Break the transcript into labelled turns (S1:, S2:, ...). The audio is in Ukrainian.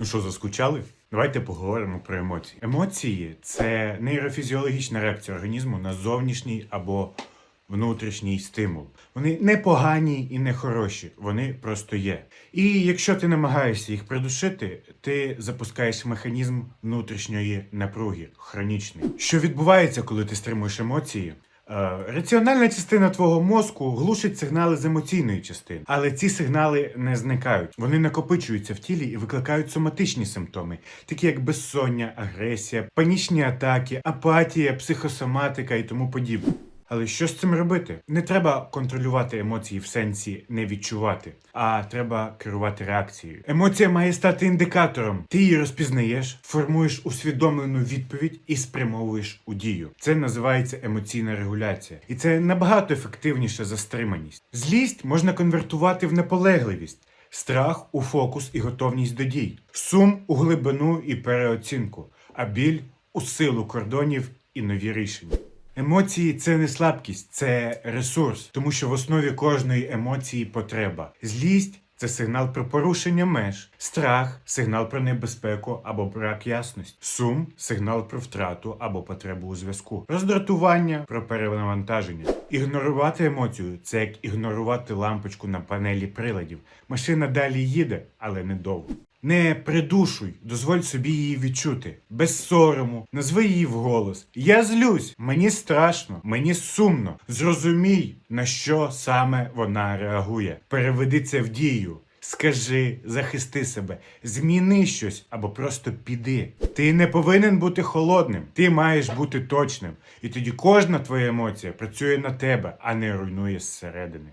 S1: Ну що, заскучали? Давайте поговоримо про емоції. Емоції це нейрофізіологічна реакція організму на зовнішній або внутрішній стимул. Вони не погані і не хороші, вони просто є. І якщо ти намагаєшся їх придушити, ти запускаєш механізм внутрішньої напруги, хронічний. Що відбувається, коли ти стримуєш емоції? Е, Раціональна частина твого мозку глушить сигнали з емоційної частини, але ці сигнали не зникають. Вони накопичуються в тілі і викликають соматичні симптоми, такі як безсоння, агресія, панічні атаки, апатія, психосоматика і тому подібне. Але що з цим робити? Не треба контролювати емоції в сенсі не відчувати, а треба керувати реакцією. Емоція має стати індикатором. Ти її розпізнаєш, формуєш усвідомлену відповідь і спрямовуєш у дію. Це називається емоційна регуляція, і це набагато ефективніше за стриманість. Злість можна конвертувати в наполегливість. Страх у фокус і готовність до дій, сум у глибину і переоцінку, а біль у силу кордонів і нові рішення. Емоції це не слабкість, це ресурс, тому що в основі кожної емоції потреба. Злість це сигнал про порушення меж, страх сигнал про небезпеку або брак ясності, сум сигнал про втрату або потребу у зв'язку, роздратування про перевантаження. Ігнорувати емоцію це як ігнорувати лампочку на панелі приладів. Машина далі їде, але недовго. Не придушуй, дозволь собі її відчути. Без сорому, назви її вголос. Я злюсь, мені страшно, мені сумно. Зрозумій, на що саме вона реагує. Переведи це в дію. Скажи, захисти себе, зміни щось або просто піди. Ти не повинен бути холодним, ти маєш бути точним. І тоді кожна твоя емоція працює на тебе, а не руйнує зсередини.